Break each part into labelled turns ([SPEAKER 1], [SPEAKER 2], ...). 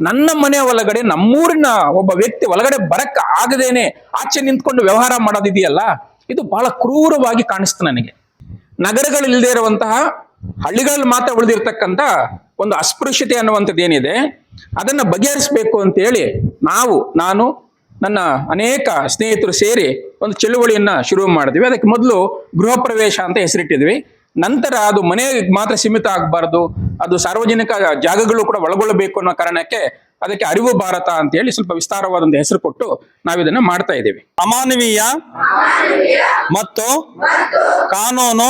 [SPEAKER 1] ನನ್ನ ಮನೆ ಒಳಗಡೆ, ನಮ್ಮೂರಿನ ಒಬ್ಬ ವ್ಯಕ್ತಿ ಒಳಗಡೆ ಬರಕ್ ಆಗದೇನೆ ಆಚೆ ನಿಂತ್ಕೊಂಡು ವ್ಯವಹಾರ ಮಾಡೋದಿದೆಯಲ್ಲ? ಇದು ಬಹಳ ಕ್ರೂರವಾಗಿ ಕಾಣಿಸ್ತು ನನಗೆ. ನಗರಗಳಿಲ್ಲದೆ ಇರುವಂತಹ ಹಳ್ಳಿಗಳಲ್ಲಿ ಮಾತ್ರ ಉಳಿದಿರ್ತಕ್ಕಂಥ ಒಂದು ಅಸ್ಪೃಶ್ಯತೆ ಅನ್ನುವಂಥದ್ದು ಏನಿದೆ, ಅದನ್ನ ಬಗೆಹರಿಸಬೇಕು ಅಂತೇಳಿ ನಾವು, ನಾನು, ನನ್ನ ಅನೇಕ ಸ್ನೇಹಿತರು ಸೇರಿ ಒಂದು ಚಳುವಳಿಯನ್ನ ಶುರು ಮಾಡಿದ್ವಿ. ಅದಕ್ಕೆ ಮೊದಲು ಗೃಹ ಪ್ರವೇಶ ಅಂತ ಹೆಸರಿಟ್ಟಿದ್ವಿ. ನಂತರ ಅದು ಮನೆ ಮಾತ್ರ ಸೀಮಿತ ಆಗಬಾರ್ದು, ಅದು ಸಾರ್ವಜನಿಕ ಜಾಗಗಳು ಕೂಡ ಒಳಗೊಳ್ಳಬೇಕು ಅನ್ನೋ ಕಾರಣಕ್ಕೆ ಅದಕ್ಕೆ ಅರಿವು ಭಾರತ ಅಂತ ಹೇಳಿ ಸ್ವಲ್ಪ ವಿಸ್ತಾರವಾದ ಒಂದು ಹೆಸರು ಕೊಟ್ಟು ನಾವು ಇದನ್ನ ಮಾಡ್ತಾ ಇದ್ದೀವಿ.
[SPEAKER 2] ಅಮಾನವೀಯ ಮತ್ತು ಕಾನೂನು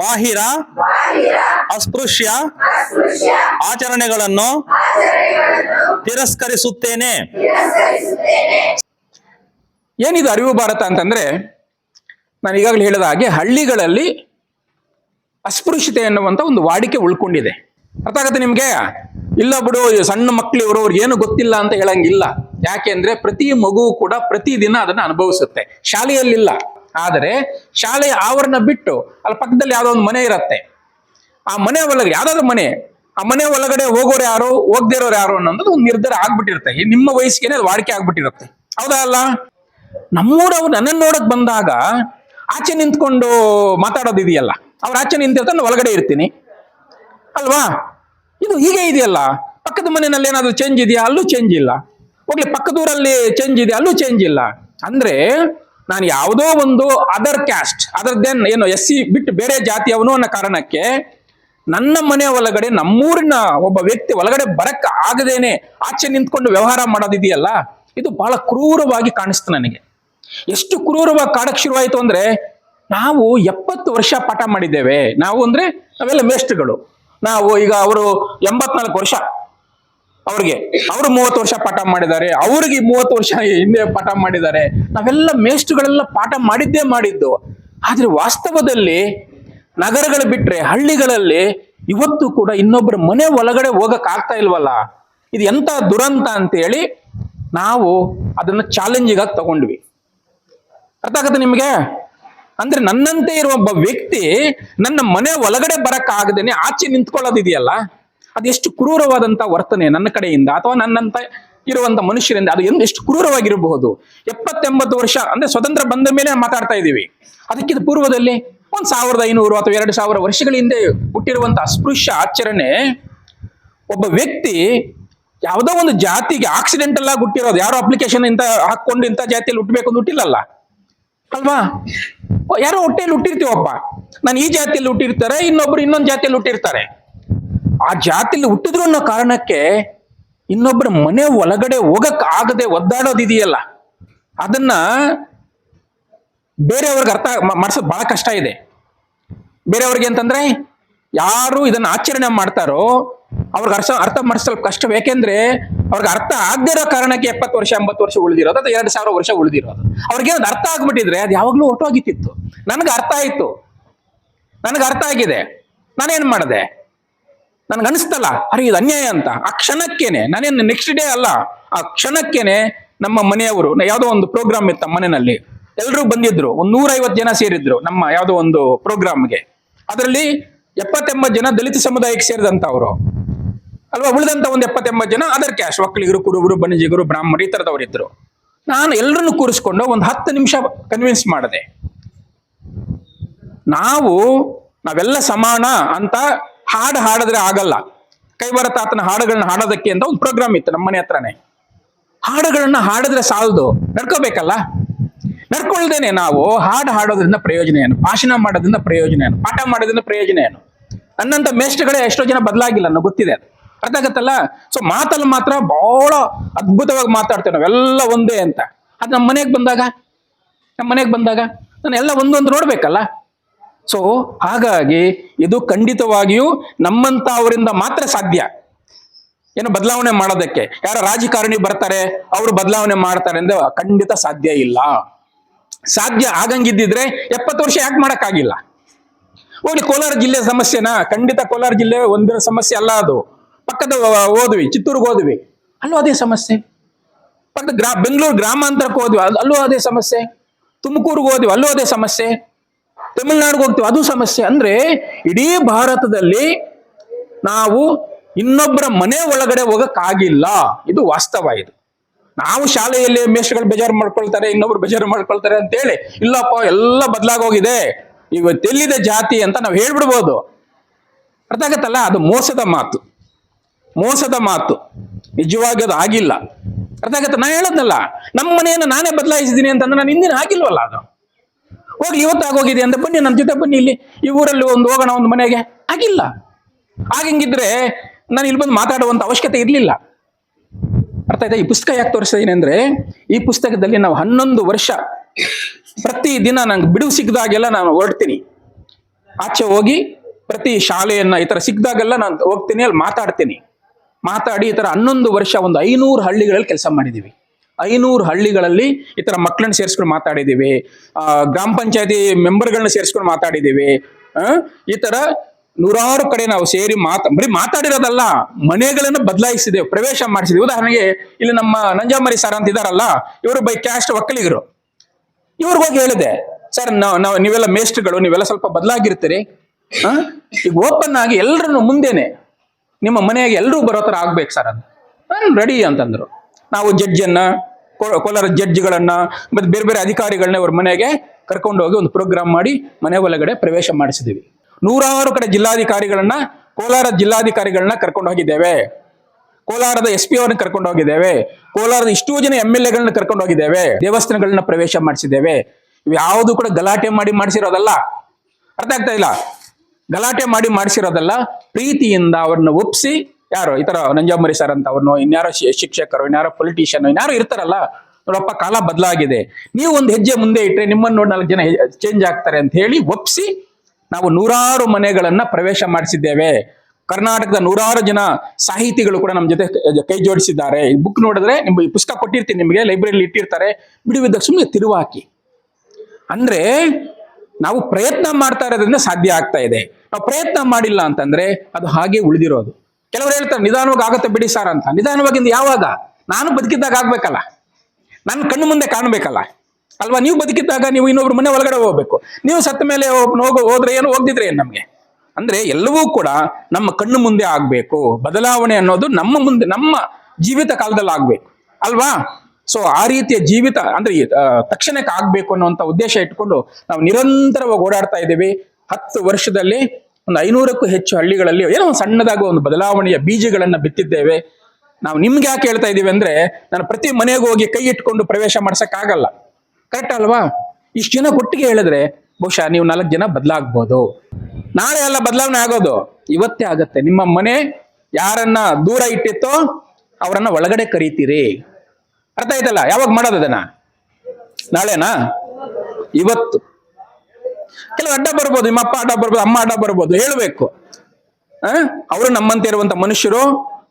[SPEAKER 2] ಬಾಹಿರ ಅಸ್ಪೃಶ್ಯ ಆಚರಣೆಗಳನ್ನು ತಿರಸ್ಕರಿಸುತ್ತೇನೆ.
[SPEAKER 1] ಏನಿದು ಅರಿವು ಭಾರತ ಅಂತಂದ್ರೆ, ನಾನು ಈಗಾಗಲೇ ಹೇಳಿದ ಹಾಗೆ ಹಳ್ಳಿಗಳಲ್ಲಿ ಅಸ್ಪೃಶ್ಯತೆ ಅನ್ನುವಂಥ ಒಂದು ವಾಡಿಕೆ ಉಳ್ಕೊಂಡಿದೆ. ಅರ್ಥ ಆಗತ್ತೆ ನಿಮ್ಗೆ? ಇಲ್ಲ ಬಿಡು ಸಣ್ಣ ಮಕ್ಕಳು ಇವರು ಅವ್ರಿಗೆ ಏನು ಗೊತ್ತಿಲ್ಲ ಅಂತ ಹೇಳಂಗಿಲ್ಲ. ಯಾಕೆಂದ್ರೆ ಪ್ರತಿ ಮಗು ಕೂಡ ಪ್ರತಿದಿನ ಅದನ್ನ ಅನುಭವಿಸುತ್ತೆ. ಶಾಲೆಯಲ್ಲಿಲ್ಲ. ಆದರೆ ಶಾಲೆಯ ಆವರಣ ಬಿಟ್ಟು ಅಲ್ಲಿ ಪಕ್ಕದಲ್ಲಿ ಯಾವುದೋ ಒಂದು ಮನೆ ಇರತ್ತೆ. ಆ ಮನೆ ಒಳಗಡೆ ಯಾವ್ದಾದ್ರು ಮನೆ, ಆ ಮನೆ ಒಳಗಡೆ ಹೋಗೋರು ಯಾರು, ಹೋಗದೇ ಯಾರು ಅನ್ನೋದು ಒಂದು ನಿರ್ಧಾರ ಆಗ್ಬಿಟ್ಟಿರುತ್ತೆ. ನಿಮ್ಮ ವಯಸ್ಸಿಗೆ ಅದು ವಾಡಿಕೆ ಆಗ್ಬಿಟ್ಟಿರುತ್ತೆ. ಹೌದಾ ಅಲ್ಲ? ನಮ್ಮೂರವ್ರು ನನ್ನನ್ನು ನೋಡಕ್ ಬಂದಾಗ ಆಚೆ ನಿಂತ್ಕೊಂಡು ಮಾತಾಡೋದಿದೆಯಲ್ಲ. ಅವ್ರು ಆಚೆ ನಿಂತಿರ್ತಾರೆ ನಾನು ಒಳಗಡೆ ಇರ್ತೀನಿ. ಅಲ್ವಾ? ಇದು ಹೀಗೆ ಇದೆಯಲ್ಲ? ಪಕ್ಕದ ಮನೆಯಲ್ಲಿ ಏನಾದರೂ ಚೇಂಜ್ ಇದೆಯಾ? ಅಲ್ಲೂ ಚೇಂಜ್ ಇಲ್ಲ. ಹೋಗ್ಲಿ ಪಕ್ಕದೂರಲ್ಲಿ ಚೇಂಜ್ ಇದೆ ಅಲ್ಲೂ ಚೇಂಜ್ ಇಲ್ಲ. ಅಂದ್ರೆ ನಾನು ಯಾವುದೋ ಒಂದು ಅದರ್ ಕ್ಯಾಸ್ಟ್ ಅದರ್ ದೆನ್ ಏನು ಎಸ್ ಸಿ ಬಿಟ್ಟು ಬೇರೆ ಜಾತಿಯವನು ಅನ್ನೋ ಕಾರಣಕ್ಕೆ ನನ್ನ ಮನೆ ಒಳಗಡೆ, ನಮ್ಮೂರಿನ ಒಬ್ಬ ವ್ಯಕ್ತಿ ಒಳಗಡೆ ಬರಕ್ ಆಗದೇನೆ ಆಚೆ ನಿಂತ್ಕೊಂಡು ವ್ಯವಹಾರ ಮಾಡೋದಿದೆಯಲ್ಲ ಇದು ಬಹಳ ಕ್ರೂರವಾಗಿ ಕಾಣಿಸ್ತು ನನಗೆ. ಎಷ್ಟು ಕ್ರೂರವಾಗಿ ಕಾಡಕ್ಕೆ ಶುರುವಾಯಿತು ಅಂದ್ರೆ ನಾವು ಎಪ್ಪತ್ತು ವರ್ಷ ಪಾಠ ಮಾಡಿದ್ದೇವೆ. ನಾವು ಅಂದ್ರೆ ನಾವೆಲ್ಲ ಮೇಷ್ಟ್ರುಗಳು. ನಾವು ಈಗ ಅವರು ಎಂಬತ್ನಾಲ್ಕು ವರ್ಷ ಅವ್ರಿಗೆ. ಅವರು ಮೂವತ್ತು ವರ್ಷ ಪಾಠ ಮಾಡಿದ್ದಾರೆ. ಅವ್ರಿಗೆ ಮೂವತ್ತು ವರ್ಷ ಹಿಂದೆ ಪಾಠ ಮಾಡಿದ್ದಾರೆ. ನಾವೆಲ್ಲ ಮೇಷ್ಟ್ರುಗಳೆಲ್ಲ ಪಾಠ ಮಾಡಿದ್ದೇ ಮಾಡಿದ್ದು. ಆದ್ರೆ ವಾಸ್ತವದಲ್ಲಿ ನಗರಗಳು ಬಿಟ್ರೆ ಹಳ್ಳಿಗಳಲ್ಲಿ ಇವತ್ತು ಕೂಡ ಇನ್ನೊಬ್ಬರ ಮನೆ ಒಳಗಡೆ ಹೋಗಕ್ ಆಗ್ತಾ ಇಲ್ವಲ್ಲ? ಇದು ಎಂತ ದುರಂತ ಅಂತೇಳಿ ನಾವು ಅದನ್ನ ಚಾಲೆಂಜಿಗಾಗಿ ತಗೊಂಡ್ವಿ. ಅರ್ಥ ಆಗತ್ತೆ ನಿಮಗೆ? ಅಂದ್ರೆ ನನ್ನಂತೆ ಇರುವ ಒಬ್ಬ ವ್ಯಕ್ತಿ ನನ್ನ ಮನೆ ಒಳಗಡೆ ಬರಕ್ ಆಗದೇನೆ ಆಚೆ ನಿಂತ್ಕೊಳ್ಳೋದಿದೆಯಲ್ಲ? ಅದೆಷ್ಟು ಕ್ರೂರವಾದಂತ ವರ್ತನೆ ನನ್ನ ಕಡೆಯಿಂದ ಅಥವಾ ನನ್ನಂತ ಇರುವಂತ ಮನುಷ್ಯರಿಂದ? ಅದು ಎಂದು ಎಷ್ಟು ಕ್ರೂರವಾಗಿರಬಹುದು? ಎಪ್ಪತ್ತೆಂಬತ್ತು ವರ್ಷ ಅಂದ್ರೆ ಸ್ವತಂತ್ರ ಬಂದ ಮೇಲೆ ಮಾತಾಡ್ತಾ ಇದ್ದೀವಿ. ಅದಕ್ಕಿಂತ ಪೂರ್ವದಲ್ಲಿ ಒಂದ್ ಸಾವಿರದ ಐನೂರು ಅಥವಾ ಎರಡು ಸಾವಿರ ವರ್ಷಗಳ ಹಿಂದೆ ಹುಟ್ಟಿರುವಂತ ಅಸ್ಪೃಶ್ಯ ಆಚರಣೆ ಒಬ್ಬ ವ್ಯಕ್ತಿ ಯಾವುದೋ ಒಂದು ಜಾತಿಗೆ ಆಕ್ಸಿಡೆಂಟಲ್ ಆಗಿ ಹುಟ್ಟಿರೋದು. ಯಾರೋ ಅಪ್ಲಿಕೇಶನ್ ಇಂತ ಹಾಕೊಂಡು ಇಂಥ ಜಾತಿಯಲ್ಲಿ ಹುಟ್ಟಬೇಕು ಅಂತ ಹುಟ್ಟಿಲ್ಲಲ್ಲ? ಅಲ್ವಾ? ಯಾರೋ ಹೊಟ್ಟೆಯಲ್ಲಿ ಹುಟ್ಟಿರ್ತೀವಪ್ಪ. ನಾನು ಈ ಜಾತಿಯಲ್ಲಿ ಹುಟ್ಟಿರ್ತಾರೆ, ಇನ್ನೊಬ್ರು ಇನ್ನೊಂದು ಜಾತಿಯಲ್ಲಿ ಹುಟ್ಟಿರ್ತಾರೆ. ಆ ಜಾತಿಯಲ್ಲಿ ಹುಟ್ಟಿದ್ರು ಅನ್ನೋ ಕಾರಣಕ್ಕೆ ಇನ್ನೊಬ್ಬರ ಮನೆ ಒಳಗಡೆ ಹೋಗಕ್ ಆಗದೆ ಒದ್ದಾಡೋದಿದೆಯಲ್ಲ. ಅದನ್ನ ಬೇರೆಯವ್ರಿಗೆ ಅರ್ಥ ಮಾಡ್ಸೋದು ಬಹಳ ಕಷ್ಟ ಇದೆ. ಬೇರೆಯವ್ರಿಗೆ ಅಂತಂದ್ರೆ ಯಾರು ಇದನ್ನ ಆಚರಣೆ ಮಾಡ್ತಾರೋ, ಅವ್ರಿಗೆ ಅರ್ಥ ಅರ್ಥ ಮಾಡಿಸ್ ಕಷ್ಟ. ಯಾಕೆಂದ್ರೆ ಅವ್ರಿಗೆ ಅರ್ಥ ಆಗದೇ ಇರೋ ಕಾರಣಕ್ಕೆ ಎಪ್ಪತ್ತು ವರ್ಷ, ಎಂಬತ್ತು ವರ್ಷ ಉಳಿದಿರೋದು ಅಥವಾ ಎರಡು ಸಾವಿರ ವರ್ಷ ಉಳಿದಿರೋದು. ಅವ್ರಿಗೆ ಅದು ಅರ್ಥ ಆಗ್ಬಿಟ್ಟಿದ್ರೆ ಅದು ಯಾವಾಗ್ಲೂ ಹೊಟ್ಟೋಗಿತ್ತಿತ್ತು ನನಗೆ ಅರ್ಥ ಆಯ್ತು. ನನಗೆ ಅರ್ಥ ಆಗಿದೆ. ನಾನೇನು ಮಾಡಿದೆ? ನನ್ಗೆ ಅನಿಸ್ತಲ್ಲ, ಅರೆ ಇದು ಅನ್ಯಾಯ ಅಂತ. ಆ ಕ್ಷಣಕ್ಕೇನೆ, ನಾನೇನು ನೆಕ್ಸ್ಟ್ ಡೇ ಅಲ್ಲ, ಆ ಕ್ಷಣಕ್ಕೇನೆ ನಮ್ಮ ಮನೆಯವರು, ಯಾವುದೋ ಒಂದು ಪ್ರೋಗ್ರಾಮ್ ಇತ್ತು ಮನೆಯಲ್ಲಿ. ಎಲ್ಲರೂ ಬಂದಿದ್ರು, ಒಂದು ನೂರೈವತ್ತು ಜನ ಸೇರಿದ್ರು ನಮ್ಮ ಯಾವುದೋ ಒಂದು ಪ್ರೋಗ್ರಾಮ್ಗೆ ಅದರಲ್ಲಿ ಎಪ್ಪತ್ತೆಂಬತ್ತು ಜನ ದಲಿತ ಸಮುದಾಯಕ್ಕೆ ಸೇರಿದಂತವ್ರು ಅಲ್ವಾ? ಉಳಿದಂತ ಒಂದು ಎಪ್ಪತ್ತೆಂಬತ್ತು ಜನ ಅದರ್ ಕ್ಯಾಶ್ ಒಕ್ಕಲಿಗರು ಕುರುಬರು ಬಣಿಜಿಗರು ಬ್ರಾಹ್ಮಣರು ಈ ಇದ್ರು. ನಾನು ಎಲ್ಲರನ್ನು ಕೂರಿಸ್ಕೊಂಡು ಒಂದು ಹತ್ತು ನಿಮಿಷ ಕನ್ವಿನ್ಸ್ ಮಾಡಿದೆ. ನಾವು, ನಾವೆಲ್ಲ ಸಮಾನ ಅಂತ ಹಾಡು ಹಾಡಿದ್ರೆ ಆಗಲ್ಲ. ಕೈವರ ತಾತನ ಹಾಡುಗಳನ್ನ ಹಾಡೋದಕ್ಕೆ ಅಂತ ಒಂದು ಪ್ರೋಗ್ರಾಮ್ ಇತ್ತು ನಮ್ಮ ಮನೆ ಹತ್ರನೇ. ಹಾಡುಗಳನ್ನ ಹಾಡಿದ್ರೆ ಸಾಲದು. ನಡ್ಕೋಬೇಕಲ್ಲ? ನಡ್ಕೊಳ್ದೇನೆ ನಾವು. ಹಾಡು ಹಾಡೋದ್ರಿಂದ ಪ್ರಯೋಜನ ಏನು? ಭಾಷಣ ಮಾಡೋದ್ರಿಂದ ಪ್ರಯೋಜನ ಏನು? ಪಾಠ ಮಾಡೋದ್ರಿಂದ ಪ್ರಯೋಜನ ಏನು? ನನ್ನಂತ ಮೇಷ್ಟ್ಗಳೇ ಎಷ್ಟೋ ಜನ ಬದಲಾಗಿಲ್ಲ ಅನ್ನೋ ಗೊತ್ತಿದೆ ಅದು. ಅರ್ಥ ಆಗತ್ತಲ್ಲ? ಸೊ ಮಾತಲ್ಲಿ ಮಾತ್ರ ಬಹಳ ಅದ್ಭುತವಾಗಿ ಮಾತಾಡ್ತೇವೆ ನಾವೆಲ್ಲ ಒಂದೇ ಅಂತ. ಅದು ನಮ್ಮ ಮನೆಗೆ ಬಂದಾಗ, ನಮ್ಮ ಮನೆಗೆ ಬಂದಾಗ ನಾನು ಎಲ್ಲ ಒಂದೊಂದು ನೋಡ್ಬೇಕಲ್ಲ? ಸೊ ಹಾಗಾಗಿ ಇದು ಖಂಡಿತವಾಗಿಯೂ ನಮ್ಮಂತ ಅವರಿಂದ ಮಾತ್ರ ಸಾಧ್ಯ. ಏನು ಬದಲಾವಣೆ ಮಾಡೋದಕ್ಕೆ? ಯಾರ ರಾಜಕಾರಣಿ ಬರ್ತಾರೆ, ಅವರು ಬದಲಾವಣೆ ಮಾಡ್ತಾರೆ ಅಂದ್ರೆ ಖಂಡಿತ ಸಾಧ್ಯ ಇಲ್ಲ. ಸಾಧ್ಯ ಆಗಂಗಿದ್ದಿದ್ರೆ ಎಪ್ಪತ್ತು ವರ್ಷ ಯಾಕೆ ಮಾಡೋಕ್ಕಾಗಿಲ್ಲ? ಹೋಗ್ಲಿ, ಕೋಲಾರ ಜಿಲ್ಲೆ ಸಮಸ್ಯೆನಾ? ಖಂಡಿತ ಕೋಲಾರ ಜಿಲ್ಲೆ ಒಂದಿನ ಸಮಸ್ಯೆ ಅಲ್ಲ ಅದು. ಪಕ್ಕದ ಓದ್ವಿ ಚಿತ್ತೂರಿಗೆ ಹೋದ್ವಿ. ಅಲ್ಲೂ ಅದೇ ಸಮಸ್ಯೆ. ಪಕ್ಕದ ಗ್ರಾ, ಬೆಂಗಳೂರು ಗ್ರಾಮಾಂತರಕ್ಕೆ ಹೋದ್ವಿ, ಅಲ್- ಅಲ್ಲೂ ಅದೇ ಸಮಸ್ಯೆ. ತುಮಕೂರಿಗೆ ಹೋದ್ವಿ, ಅಲ್ಲೂ ಅದೇ ಸಮಸ್ಯೆ. ತಮಿಳ್ನಾಡಿಗೆ ಹೋಗ್ತೀವಿ, ಅದು ಸಮಸ್ಯೆ. ಅಂದ್ರೆ, ಇಡೀ ಭಾರತದಲ್ಲಿ ನಾವು ಇನ್ನೊಬ್ಬರ ಮನೆ ಒಳಗಡೆ ಹೋಗಕ್ಕಾಗಿಲ್ಲ. ಇದು ವಾಸ್ತವ ಇದು. ನಾವು ಶಾಲೆಯಲ್ಲಿ ಮೇಷ್ಟ್ರಗಳು ಬೇಜಾರು ಮಾಡ್ಕೊಳ್ತಾರೆ, ಇನ್ನೊಬ್ರು ಬೇಜಾರು ಮಾಡ್ಕೊಳ್ತಾರೆ ಅಂತೇಳಿ, ಇಲ್ಲಪ್ಪ, ಎಲ್ಲ ಬದಲಾಗೋಗಿದೆ. ಇವತ್ತೆಲ್ಲಿದೆ ಜಾತಿ ಅಂತ ನಾವು ಹೇಳ್ಬಿಡ್ಬೋದು. ಅರ್ಥ ಆಗತ್ತಲ್ಲ? ಅದು ಮೋಸದ ಮಾತು. ಮೋಸದ ಮಾತು. ನಿಜವಾಗಿ ಅದು ಆಗಿಲ್ಲ. ಅರ್ಥ ಆಗತ್ತೆ? ನಾ ಹೇಳದ್ನಲ್ಲ, ನಮ್ಮ ಮನೆಯನ್ನು ನಾನೇ ಬದಲಾಯಿಸಿದ್ದೀನಿ ಅಂತಂದ್ರೆ ನಾನು ಹಿಂದಿನ ಆಗಿಲ್ವಲ್ಲ ಅದು? ಹೋಗ್ಲಿ, ಇವತ್ತು ಆಗೋಗಿದೆ ಅಂತ ಬನ್ನಿ, ನನ್ನ ಜೊತೆ ಬನ್ನಿ ಇಲ್ಲಿ, ಈ ಊರಲ್ಲಿ ಒಂದು ಹೋಗೋಣ, ಒಂದು ಮನೆಗೆ. ಆಗಿಲ್ಲ. ಆಗಿಂಗಿದ್ರೆ ನಾನು ಇಲ್ಲಿ ಬಂದು ಮಾತಾಡುವಂತ ಅವಶ್ಯಕತೆ ಇರಲಿಲ್ಲ. ಅರ್ಥ ಆಯ್ತಾ? ಈ ಪುಸ್ತಕ ಯಾಕೆ ತೋರಿಸ್ತಾ ಅಂದ್ರೆ, ಈ ಪುಸ್ತಕದಲ್ಲಿ ನಾವು ಹನ್ನೊಂದು ವರ್ಷ ಪ್ರತಿ ದಿನ ನಂಗೆ ಬಿಡುವು ಸಿಕ್ಕಿದಾಗೆಲ್ಲ ನಾನು ಹೊರಡ್ತೀನಿ. ಆಚೆ ಹೋಗಿ ಪ್ರತಿ ಶಾಲೆಯನ್ನ ಈ ಥರ ಸಿಕ್ಕಿದಾಗೆಲ್ಲ ನಾನು ಹೋಗ್ತೀನಿ, ಅಲ್ಲಿ ಮಾತಾಡ್ತೀನಿ. ಮಾತಾಡಿ ಈ ಥರ ಹನ್ನೊಂದು ವರ್ಷ ಒಂದು ಐನೂರು ಹಳ್ಳಿಗಳಲ್ಲಿ ಕೆಲಸ ಮಾಡಿದ್ದೀವಿ. ಐನೂರು ಹಳ್ಳಿಗಳಲ್ಲಿ ಈ ಥರ ಮಕ್ಕಳನ್ನ ಸೇರಿಸ್ಕೊಂಡು ಮಾತಾಡಿದ್ದೀವಿ. ಗ್ರಾಮ ಪಂಚಾಯತಿ ಮೆಂಬರ್ಗಳನ್ನ ಸೇರಿಸ್ಕೊಂಡು ಮಾತಾಡಿದ್ದೀವಿ. ಈ ಥರ ನೂರಾರು ಕಡೆ ನಾವು ಸೇರಿ ಮಾತ, ಬರೀ ಮಾತಾಡಿರೋದಲ್ಲ, ಮನೆಗಳನ್ನ ಬದಲಾಯಿಸಿದೆ ಪ್ರವೇಶ ಮಾಡಿಸಿದೆ ಉದಾಹರಣೆಗೆ ಇಲ್ಲಿ ನಮ್ಮ ನಂಜಾಮರಿ ಸರ್ ಅಂತ ಇದಾರಲ್ಲ, ಇವರು ಬೈ ಕ್ಯಾಸ್ಟ್ ಒಕ್ಕಲಿಗರು. ಇವ್ರಿಗೆ ಹೋಗಿ ಹೇಳಿದೆ ಸರ್ ನಾವು ನಾವು ನೀವೆಲ್ಲ ಮೇಸ್ಟ್ಗಳು ನೀವೆಲ್ಲ ಸ್ವಲ್ಪ ಬದಲಾಗಿರ್ತೀರಿ? ಈಗ ಓಪನ್ ಆಗಿ ಎಲ್ಲರನ್ನು ಮುಂದೆನೆ ನಿಮ್ಮ ಮನೆಯಾಗೆ ಎಲ್ಲರೂ ಬರೋ ಥರ ಆಗ್ಬೇಕು ಸರ್ ಅಂತ ನಾನು ರೆಡಿ ಅಂತಂದ್ರು. ನಾವು ಜಡ್ಜನ್ನ ಕೋಲಾರ ಜಡ್ಜ್ಗಳನ್ನ ಮತ್ತೆ ಬೇರೆ ಬೇರೆ ಅಧಿಕಾರಿಗಳನ್ನ ಅವ್ರ ಮನೆಗೆ ಕರ್ಕೊಂಡು ಹೋಗಿ ಒಂದು ಪ್ರೋಗ್ರಾಮ್ ಮಾಡಿ ಮನೆ ಒಳಗಡೆ ಪ್ರವೇಶ ಮಾಡಿಸಿದೀವಿ. ನೂರಾರು ಕಡೆ ಜಿಲ್ಲಾಧಿಕಾರಿಗಳನ್ನ, ಕೋಲಾರ ಜಿಲ್ಲಾಧಿಕಾರಿಗಳನ್ನ ಕರ್ಕೊಂಡು ಹೋಗಿದ್ದೇವೆ. ಕೋಲಾರದ ಎಸ್ ಪಿ ಅವ್ರನ್ನ ಕರ್ಕೊಂಡು ಹೋಗಿದ್ದೇವೆ. ಕೋಲಾರದ ಇಷ್ಟೂ ಜನ ಎಂ ಎಲ್ ಎಗಳನ್ನ ಕರ್ಕೊಂಡು ಹೋಗಿದ್ದೇವೆ. ದೇವಸ್ಥಾನಗಳನ್ನ ಪ್ರವೇಶ ಮಾಡಿಸಿದ್ದೇವೆ. ಯಾವುದು ಕೂಡ ಗಲಾಟೆ ಮಾಡಿ ಮಾಡಿಸಿರೋದಲ್ಲ. ಅರ್ಥ ಆಗ್ತಾ ಇಲ್ಲ. ಗಲಾಟೆ ಮಾಡಿ ಮಾಡಿಸಿರೋದಲ್ಲ, ಪ್ರೀತಿಯಿಂದ ಅವ್ರನ್ನ ಒಪ್ಸಿ, ಯಾರು ಈ ತರ ನಂಜಾಮರಿ ಸರ್ ಅಂತ ಅವ್ರನ್ನು, ಇನ್ಯಾರೋ ಶಿಕ್ಷಕರು, ಇನ್ಯಾರೋ ಪೊಲಿಟಿಷಿಯನ್ ಇನ್ಯಾರೋ ಇರ್ತಾರಲ್ಲ, ನೋಡಪ್ಪ ಕಾಲ ಬದಲಾಗಿದೆ. ನೀವು ಒಂದು ಹೆಜ್ಜೆ ಮುಂದೆ ಇಟ್ಟರೆ ನಿಮ್ಮನ್ನು ನೋಡಿ ನಾಲ್ಕು ಜನ ಚೇಂಜ್ ಆಗ್ತಾರೆ ಅಂತ ಹೇಳಿ ಒಪ್ಸಿ, ನಾವು ನೂರಾರು ಮನೆಗಳನ್ನ ಪ್ರವೇಶ ಮಾಡಿಸಿದ್ದೇವೆ. ಕರ್ನಾಟಕದ ನೂರಾರು ಜನ ಸಾಹಿತಿಗಳು ಕೂಡ ನಮ್ಮ ಜೊತೆ ಕೈ- ಜೋಡಿಸಿದ್ದಾರೆ. ಈ ಬುಕ್ ನೋಡಿದ್ರೆ ನಿಮ್ಮ ಈ ಪುಸ್ತಕ ಕೊಟ್ಟಿರ್ತೀನಿ ನಿಮಗೆ ಲೈಬ್ರರಿಲಿ ಇಟ್ಟಿರ್ತಾರೆ. ಬಿಡುವಿದ್ದಾಗ ಸುಮ್ಮನೆ ತಿರುವಾಕಿ. ಅಂದ್ರೆ ನಾವು ಪ್ರಯತ್ನ ಮಾಡ್ತಾ ಇರೋದ್ರಿಂದ ಸಾಧ್ಯ ಆಗ್ತಾ ಇದೆ. ನಾವು ಪ್ರಯತ್ನ ಮಾಡಿಲ್ಲ ಅಂತಂದ್ರೆ ಅದು ಹಾಗೆ ಉಳಿದಿರೋದು. ಕೆಲವರು ಹೇಳ್ತಾರೆ, ನಿಧಾನವಾಗಿ ಆಗತ್ತೆ ಬಿಡಿ ಸರ್ ಅಂತ. ನಿಧಾನವಾಗಿಂದ ಯಾವಾಗ? ನಾನು ಬದುಕಿದ್ದಾಗ ಆಗ್ಬೇಕಲ್ಲ. ನನ್ನ ಕಣ್ಣು ಮುಂದೆ ಕಾಣಬೇಕಲ್ಲ. ಅಲ್ವಾ? ನೀವು ಬದುಕಿದ್ದಾಗ ನೀವು ಇನ್ನೊಬ್ರು ಮನೆ ಒಳಗಡೆ ಹೋಗ್ಬೇಕು. ನೀವು ಸತ್ತ ಮೇಲೆ ಹೋಗೋ ಹೋದ್ರೆ ಏನು ಹೋಗ್ದಿದ್ರೆ ಏನು ನಮಗೆ? ಅಂದ್ರೆ ಎಲ್ಲವೂ ಕೂಡ ನಮ್ಮ ಕಣ್ಣು ಮುಂದೆ ಆಗ್ಬೇಕು. ಬದಲಾವಣೆ ಅನ್ನೋದು ನಮ್ಮ ಮುಂದೆ ನಮ್ಮ ಜೀವಿತ ಕಾಲದಲ್ಲಿ ಆಗ್ಬೇಕು. ಅಲ್ವಾ? ಸೊ ಆ ರೀತಿಯ ಜೀವಿತ ಅಂದ್ರೆ ತಕ್ಷಣಕ್ಕೆ ಆಗ್ಬೇಕು ಅನ್ನುವಂಥ ಉದ್ದೇಶ ಇಟ್ಕೊಂಡು ನಾವು ನಿರಂತರವಾಗಿ ಓಡಾಡ್ತಾ ಇದ್ದೀವಿ. ಹತ್ತು ವರ್ಷದಲ್ಲಿ ಒಂದು ಐನೂರಕ್ಕೂ ಹೆಚ್ಚು ಹಳ್ಳಿಗಳಲ್ಲಿ ಏನೋ ಒಂದು ಸಣ್ಣದಾಗಿ ಒಂದು ಬದಲಾವಣೆಯ ಬೀಜಗಳನ್ನ ಬಿತ್ತಿದ್ದೇವೆ. ನಾವು ನಿಮ್ಗೆ ಯಾಕೆ ಹೇಳ್ತಾ ಇದೀವಿ ಅಂದ್ರೆ ನಾನು ಪ್ರತಿ ಮನೆಗೆ ಹೋಗಿ ಕೈ ಇಟ್ಕೊಂಡು ಪ್ರವೇಶ ಮಾಡ್ಸಕ್ಕಾಗಲ್ಲ. ಕರೆಕ್ಟ್ ಅಲ್ವಾ? ಇಷ್ಟು ಜನ ಒಟ್ಟಿಗೆ ಹೇಳಿದ್ರೆ ಬಹುಶಃ ನೀವು ನಾಲ್ಕು ಜನ ಬದಲಾಗ್ಬೋದು. ನಾಳೆ ಎಲ್ಲ ಬದಲಾವಣೆ ಆಗೋದು. ಇವತ್ತೇ ಆಗತ್ತೆ. ನಿಮ್ಮ ಮನೆ ಯಾರನ್ನ ದೂರ ಇಟ್ಟಿತ್ತೋ ಅವರನ್ನ ಒಳಗಡೆ ಕರೀತೀರಿ. ಅರ್ಥ ಆಯ್ತಲ್ಲ? ಯಾವಾಗ ಮಾಡೋದು ಅದನ್ನ? ನಾಳೆನಾ? ಇವತ್ತು. ಕೆಲವು ಅಡ್ಡ ಬರ್ಬೋದು, ನಿಮ್ಮ ಅಪ್ಪ ಅಡ್ಡ ಬರ್ಬೋದು, ಅಮ್ಮ ಅಡ್ಡ ಬರ್ಬೋದು, ಹೇಳ್ಬೇಕು. ಆ? ಅವರು ನಮ್ಮಂತೆ ಇರುವಂತ ಮನುಷ್ಯರು,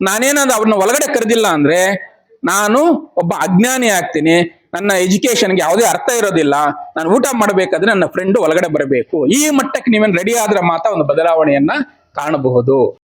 [SPEAKER 1] ನಾನೇನಾದ್ರು ಅವ್ರನ್ನ ಒಳಗಡೆ ಕರೆದಿಲ್ಲ ಅಂದ್ರೆ ನಾನು ಒಬ್ಬ ಅಜ್ಞಾನಿ ಆಗ್ತೀನಿ, ನನ್ನ ಎಜುಕೇಶನ್ಗೆ ಯಾವುದೇ ಅರ್ಥ ಇರೋದಿಲ್ಲ, ನಾನು ಊಟ ಮಾಡಬೇಕಾದ್ರೆ ನನ್ನ ಫ್ರೆಂಡ್ ಒಳಗಡೆ ಬರಬೇಕು. ಈ ಮಟ್ಟಕ್ಕೆ ನೀವೇನು ರೆಡಿ ಆದ್ರೆ ಮಾತ್ರ ಒಂದು ಬದಲಾವಣೆಯನ್ನ ಕಾಣಬಹುದು.